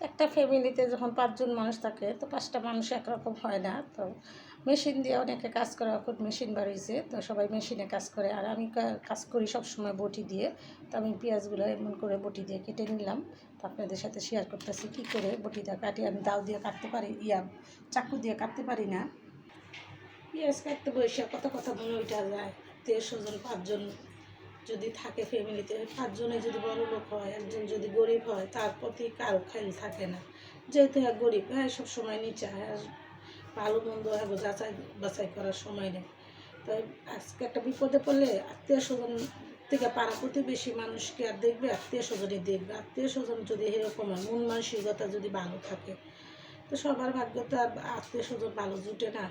একটা ফ্যামিলিতে যখন পাঁচজন মানুষ থাকে, তো পাঁচটা মানুষ একরকম হয় না। তো মেশিন দিয়ে অনেকে কাজ করে এখন মেশিন বাড়িয়েছে তো সবাই মেশিনে কাজ করে। আর আমি কাজ করি সব সময় বটি দিয়ে। তো আমি পেঁয়াজগুলো এমন করে বটি দিয়ে কেটে নিলাম। তো আপনাদের সাথে শেয়ার করতেছি কী করে বটিটা কাটি। আমি দাও দিয়ে কাটতে পারি, ইয়া, চাকু দিয়ে কাটতে পারি না। পেঁয়াজ কাটতে বসে কত কথা মনে ওইটা যায়। স্বজন পাঁচজন যদি থাকে ফ্যামিলিতে পাঁচজনে যদি বড় লোক হয়, একজন যদি গরিব হয়, তার প্রতি কারও খেয়াল থাকে না। যেহেতু এক গরিব হ্যাঁ সবসময় নিচে, হয় আর ভালো মন্দ হ্যাঁ যাচাই বাছাই করার সময় নেই। তাই আজকে একটা বিপদে পড়লে আত্মীয় স্বজন থেকে পাড়া প্রতিবেশী মানুষকে আর দেখবে, আত্মীয় স্বজনই দেখবে। আত্মীয় স্বজন যদি এরকম হয় মন মানসিকতা যদি ভালো থাকে, তো সবার ভাগ্য তো আর আত্মীয় স্বজন ভালো জুটে না।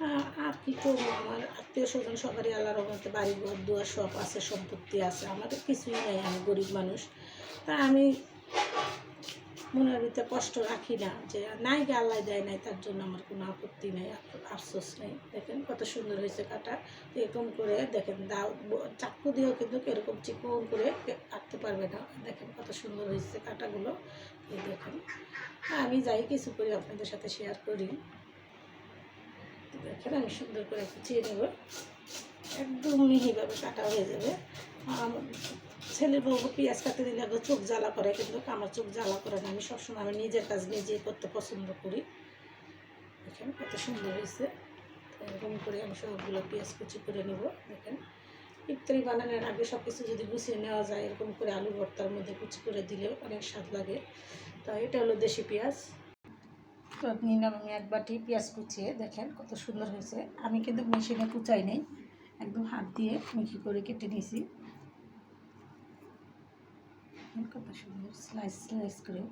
আর কি করব আমার? আত্মীয় স্বজন সবারই আল্লাহ রহমতে বাড়ি ঘর, দুয়ার সব আছে, সম্পত্তি আছে। আমাদের কিছুই নেই, আমি গরিব মানুষ। তা আমি মনের ভিতরে কষ্ট রাখি না যে, নাই গে আল্লাহ দেয় নাই, তার জন্য আমার কোনো আপত্তি নেই, আফ- আফসোস নেই। দেখেন কত সুন্দর হয়েছে কাটা। এরকম করে দেখেন দাও চাকু দিয়েও কিন্তু এরকম চিকন করে কাটতে পারবে না। দেখেন কত সুন্দর হয়েছে কাটাগুলো। এই দেখেন। আমি যাই কিছু করি, আপনাদের সাথে শেয়ার করি। দেখেন আমি সুন্দর করে কুচিয়ে নেব। একদম মিহিভাবে কাটা হয়ে যাবে। আমার ছেলের বউ পেঁয়াজ কাটতে দিলে আগে চোখ জ্বালা করে, কিন্তু আমার চোখ জ্বালা করে না। আমি সবসময় আমি নিজের কাজ নিজেই করতে পছন্দ করি। দেখেন কত সুন্দর হয়েছে। এরকম করে আমি সবগুলো পেঁয়াজ কুচি করে নেব। দেখেন ইফতারি বানানোর আগে সব কিছু যদি গুছিয়ে নেওয়া যায়, এরকম করে আলু ভর্তার মধ্যে কুচি করে দিলে অনেক স্বাদ লাগে। তা এটা হলো দেশি পেঁয়াজ। তো নিলাম আমি এক বাটি পেঁয়াজ কুচিয়ে, দেখেন কত সুন্দর হয়েছে। আমি কিন্তু মেশিনে কুচাই নেই, একদম হাত দিয়ে মিহি করে কেটে নিয়েছি। কত সুন্দর স্লাইস স্লাইস করে।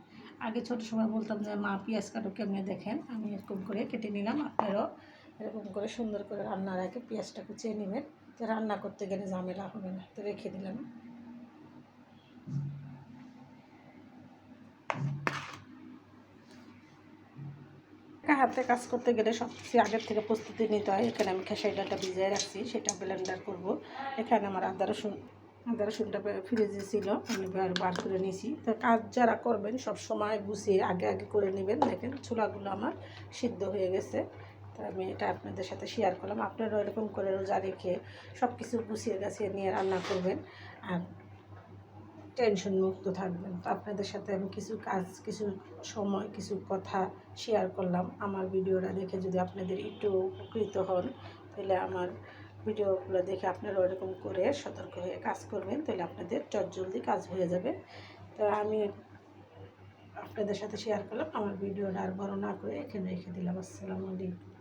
আগে ছোট সময় বলতাম যে, মা, পেঁয়াজ কাটো কেমনে দেখেন? আমি এরকম করে কেটে নিলাম, আপনারাও এরকম করে সুন্দর করে রান্নার আগে পেঁয়াজটা কুচিয়ে নেবেন। রান্না করতে গেলে ঝামেলা হবে না, তো রেখে দিলাম। একা হাতে কাজ করতে গেলে সব কিছু আগের থেকে প্রস্তুতি নিতে হয়। এখানে আমি খেসারি ডালটা ভিজিয়ে রাখছি, সেটা ব্লেন্ডার করব। এখানে আমার আদা, রসুন, আদা, রসুনটা ফ্রিজে ছিল, আমি বার করে নিয়েছি। তো কাজ যারা করবেন সব সময় গুছিয়ে আগে আগে করে নেবেন। দেখেন ছোলাগুলো আমার সিদ্ধ হয়ে গেছে। তো আমি এটা আপনাদের সাথে শেয়ার করলাম। আপনারা এরকম করে রোজা রেখে সব কিছু গুছিয়ে গাছিয়ে নিয়ে রান্না করবেন। আর টেনশন মুক্ত থাকবেন। তো আপনাদের সাথে আমি কিছু কাজ, কিছু সময়, কিছু কথা শেয়ার করলাম। আমার ভিডিওটা দেখে যদি আপনাদের একটু উপকৃত হন, তাহলে আমার ভিডিওগুলো দেখে আপনারা ওরকম করে সতর্ক হয়ে কাজ করবেন, তাহলে আপনাদের জলদি কাজ হয়ে যাবে। তো আমি আপনাদের সাথে শেয়ার করলাম। আমার ভিডিওটা আর বড় না করে এখানে রেখে দিলাম। আসসালামু আলাইকুম।